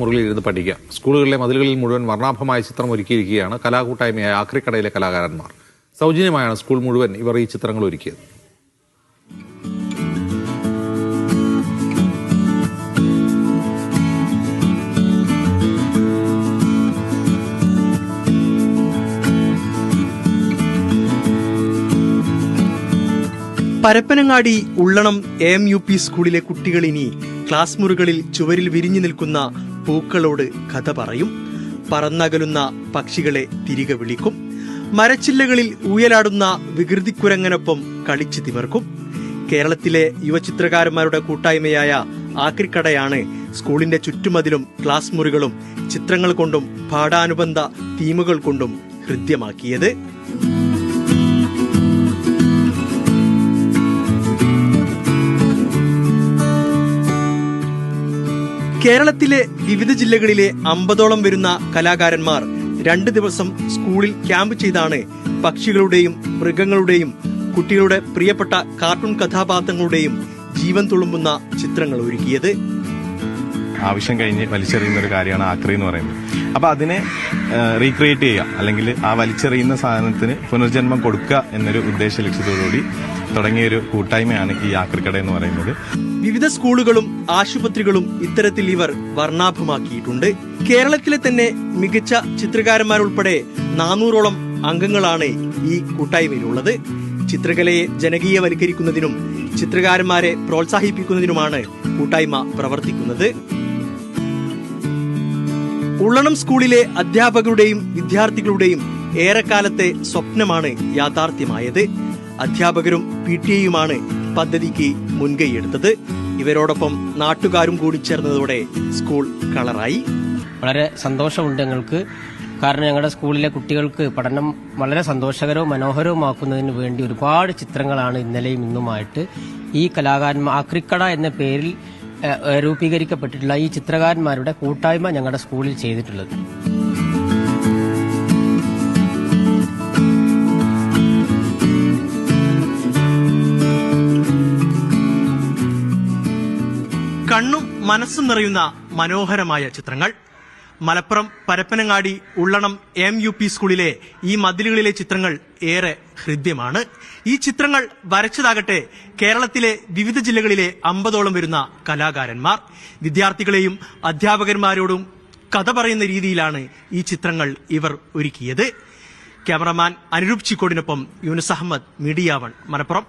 മുറിയിൽ ഇരുന്ന് പഠിക്കാം സ്കൂളുകളിലെ മതിലുകളിൽ മുഴുവൻ വർണാഭമായ ചിത്രം ഒരുക്കിയിരിക്കുകയാണ് കലാകൂട്ടായ്മയായ ആക്രിക്കടയിലെ കലാകാരന്മാർ. സൗജന്യമായാണ് സ്കൂൾ മുഴുവൻ ഇവർ ഈ ചിത്രങ്ങൾ ഒരുക്കിയത്. Parappanangadi Ullanam A M U P സ്കൂളിലെ കുട്ടികൾ ഇനി ക്ലാസ് മുറികളിൽ ചുവരിൽ വിരിഞ്ഞു നിൽക്കുന്ന പൂക്കളോട് കഥ പറയും. പറന്നകലുന്ന പക്ഷികളെ തിരികെ വിളിക്കും. മരച്ചില്ലകളിൽ ഊയലാടുന്ന വികൃതിക്കുരങ്ങനൊപ്പം കളിച്ചു തിമർക്കും. കേരളത്തിലെ യുവചിത്രകാരന്മാരുടെ കൂട്ടായ്മയായ ആക്രിക്കടയാണ് സ്കൂളിന്റെ ചുറ്റുമതിലും ക്ലാസ് മുറികളും ചിത്രങ്ങൾ കൊണ്ടും പാഠാനുബന്ധ തീമുകൾ കൊണ്ടും ഹൃദ്യമാക്കിയത്. കേരളത്തിലെ വിവിധ ജില്ലകളിലെ അമ്പതോളം വരുന്ന കലാകാരന്മാർ രണ്ട് ദിവസം സ്കൂളിൽ ക്യാമ്പ് ചെയ്താണ് പക്ഷികളുടെയും മൃഗങ്ങളുടെയും കുട്ടികളുടെ പ്രിയപ്പെട്ട കാർട്ടൂൺ കഥാപാത്രങ്ങളുടെയും ജീവൻ തുളുമ്പുന്ന ചിത്രങ്ങൾ ഒരുക്കിയത്. ആവശ്യം കഴിഞ്ഞ് വലിച്ചെറിയുന്ന ഒരു കാര്യമാണ് ആക്രി എന്ന് പറയുന്നത്. അപ്പൊ അതിനെ റീക്രിയേറ്റ് ചെയ്യുക അല്ലെങ്കിൽ ആ വലിച്ചെറിയുന്ന സാധനത്തിന് പുനർജന്മം കൊടുക്കുക എന്നൊരു ഉദ്ദേശ ലക്ഷ്യത്തോടുകൂടി തുടങ്ങിയ ഒരു കൂട്ടായ്മയാണ് ഈ ആക്രിക്കട എന്ന് പറയുന്നത്. വിവിധ സ്കൂളുകളും ആശുപത്രികളും ഇത്തരത്തിൽ ഇവർ വർണാഭമാക്കിയിട്ടുണ്ട്. കേരളത്തിലെ തന്നെ മികച്ച ചിത്രകാരന്മാരുൾപ്പെടെ നാനൂറോളം അംഗങ്ങളാണ് ഈ കൂട്ടായ്മയിലുള്ളത്. ചിത്രകലയെ ജനകീയവൽക്കരിക്കുന്നതിനും ചിത്രകാരന്മാരെ പ്രോത്സാഹിപ്പിക്കുന്നതിനുമാണ് കൂട്ടായ്മ പ്രവർത്തിക്കുന്നത്. ഉള്ളണം സ്കൂളിലെ അധ്യാപകരുടെയും വിദ്യാർത്ഥികളുടെയും ഏറെക്കാലത്തെ സ്വപ്നമാണ് യാഥാർത്ഥ്യമായത്. അധ്യാപകരും പി ടി എയുമാണ് പദ്ധതിക്ക് മുൻകൈയെടുത്തത് ഇവരോടൊപ്പം നാട്ടുകാരും കൂടി ചേർന്നതോടെ സ്കൂൾ കളറായി. വളരെ സന്തോഷമുണ്ട് ഞങ്ങൾക്ക്. കാരണം ഞങ്ങളുടെ സ്കൂളിലെ കുട്ടികൾക്ക് പഠനം വളരെ സന്തോഷകരവും മനോഹരവുമാക്കുന്നതിന് വേണ്ടി ഒരുപാട് ചിത്രങ്ങളാണ് ഇന്നലെയും ഇന്നുമായിട്ട് ഈ കലാകാരന്മാർ അക്രിക്കട എന്ന പേരിൽ രൂപീകരിക്കപ്പെട്ടിട്ടുള്ള ഈ ചിത്രകാരന്മാരുടെ കൂട്ടായ്മ ഞങ്ങളുടെ സ്കൂളിൽ ചെയ്തിട്ടുള്ളത്. കണ്ണും മനസ്സും നിറയുന്ന മനോഹരമായ ചിത്രങ്ങൾ. Malappuram Parappanangadi Ullanam M U P സ്കൂളിലെ ഈ മതിലുകളിലെ ചിത്രങ്ങൾ ഏറെ ഹൃദ്യമാണ്. ഈ ചിത്രങ്ങൾ വരച്ചതാകട്ടെ കേരളത്തിലെ വിവിധ ജില്ലകളിലെ അമ്പതോളം വരുന്ന കലാകാരന്മാർ. വിദ്യാർത്ഥികളെയും അധ്യാപകന്മാരോടും കഥ പറയുന്ന രീതിയിലാണ് ഈ ചിത്രങ്ങൾ ഇവർ ഒരുക്കിയത്. ക്യാമറമാൻ അനുരൂപ് ചിക്കോടിനൊപ്പം യൂനസ് അഹമ്മദ് മീഡിയ വൺ മലപ്പുറം.